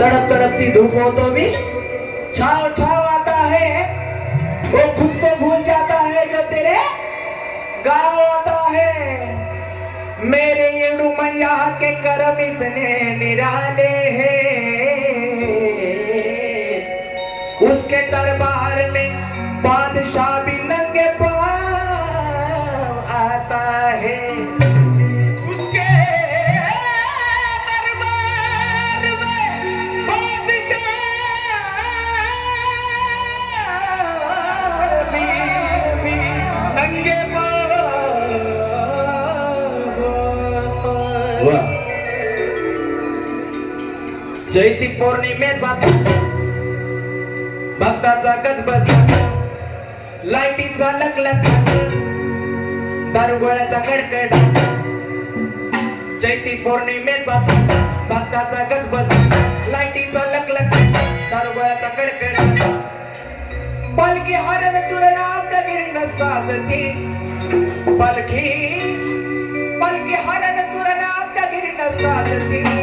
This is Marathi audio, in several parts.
तड़प तड़पती धूपों तो भी छाव छाव आता है वो हो, खुद को भूल जाता है जो तेरे गाँव आता है. मेरे ये मैया के कर्म इतने निराले हैं. पौर्णिमेचा भक्ताचा गजबज. लाईटीचा लकलक दारुगोळ्याचा कडकड. चैती पौर्णिमेचा भक्ताचा गजबज. लाईटीचा लकलक दारुगोळ्याचा कडकड. पालखी हरण तुरण आपल्यागिरीनं साजती. पालखी पालखी हरण तुरण आपल्यागिरीनं साजती.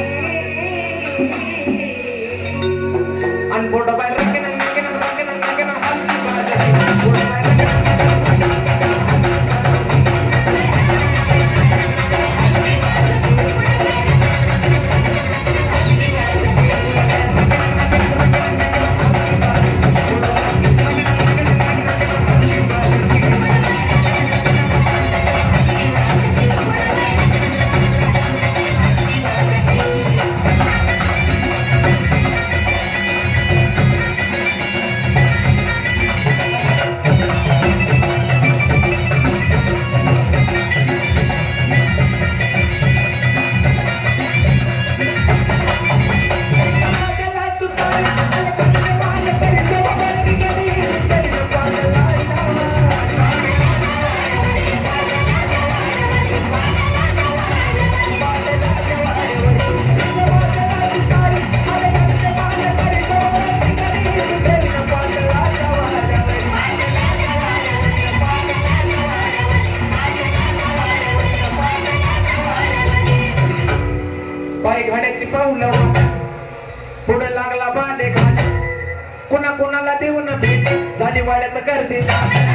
Yeah.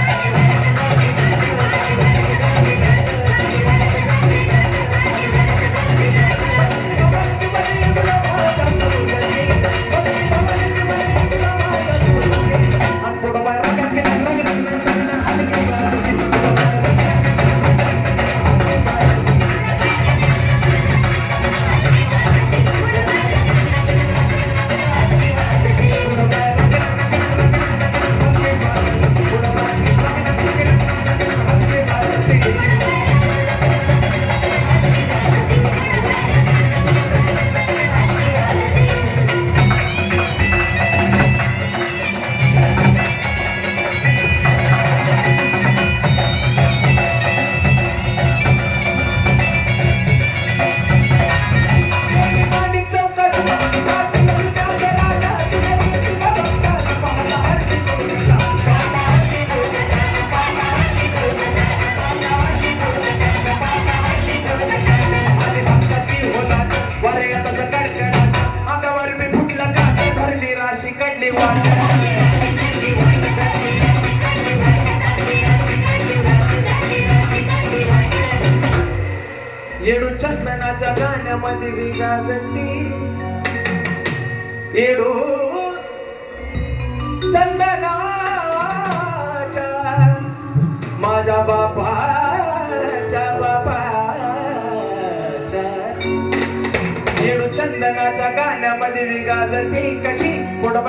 चंदनाच्या गाण्यामध्ये विगाजती येडू. चंदनाच्या माझ्या बापाच्या बापाच्या. येडू चंदनाच्या गाण्यामध्ये विगाजती कशी? पुढं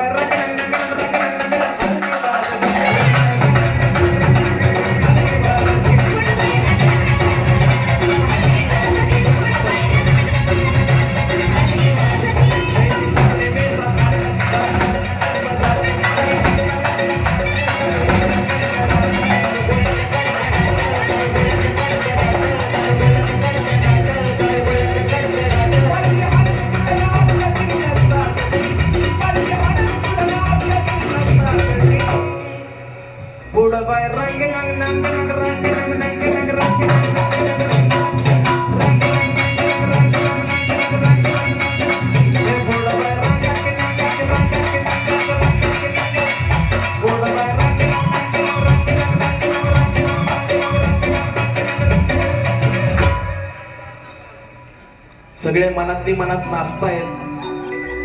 सगळे मनातली मनात नाचतायत.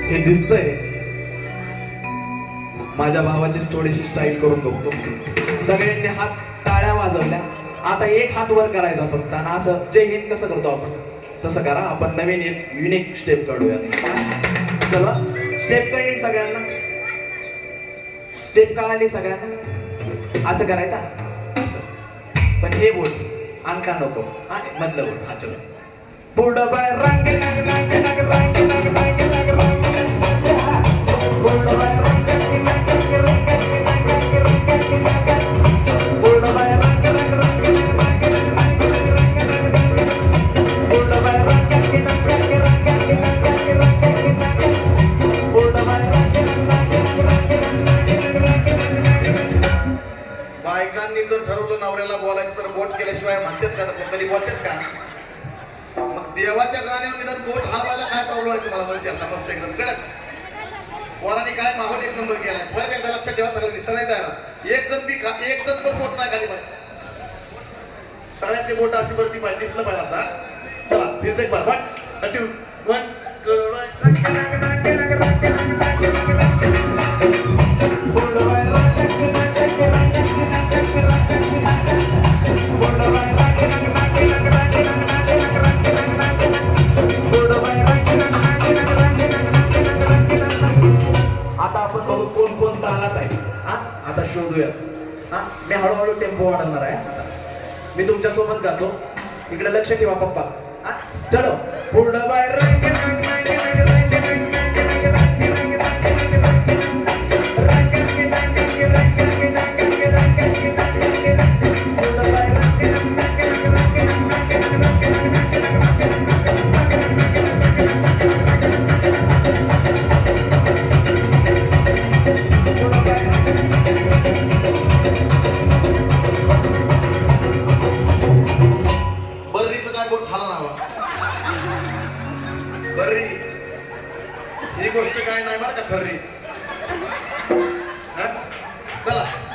हे दिसतंय. माझ्या भावाचीच थोडीशी स्टाईल करून बघतो. सगळ्यांनी हात टाळ्या वाजवल्या. आता एक हात वर करायचा फक्त आणि असं जय हिंद कसं करतो आपण? तसं करा. आपण नवीन एक युनिक स्टेप काढूया. चला. स्टेप कळली सगळ्यांना? स्टेप कळाली सगळ्यांना? असं करायचा? असं. पण हे बोल. अंका नको. आणि मधलं बोल. हा चलो. புடவரங்க त्या समजतं एकदम कडक. पोरांनी काय माहोल एक नंबर केलाय. परत एकदा लक्षात ठेवा सगळ्यांनी. सगळ्यांनी तयार एक जण मी खा- एक जण पण बोट नाही खाली पाहिजे. सगळ्यांचे बोट अशी वरती पाहिजे. दिसलं पाहिजे असा चला फिरसे एक बार. वन टू वन हळूहळू कोण कोण तालात आहे? हा? आता शोधूया. हा? मी हळूहळू टेम्पो वाढवणार आहे. आता मी तुमच्यासोबत गातो. इकडे लक्ष ठेवा पप्पा. हा? चलो. पूर्ण बाय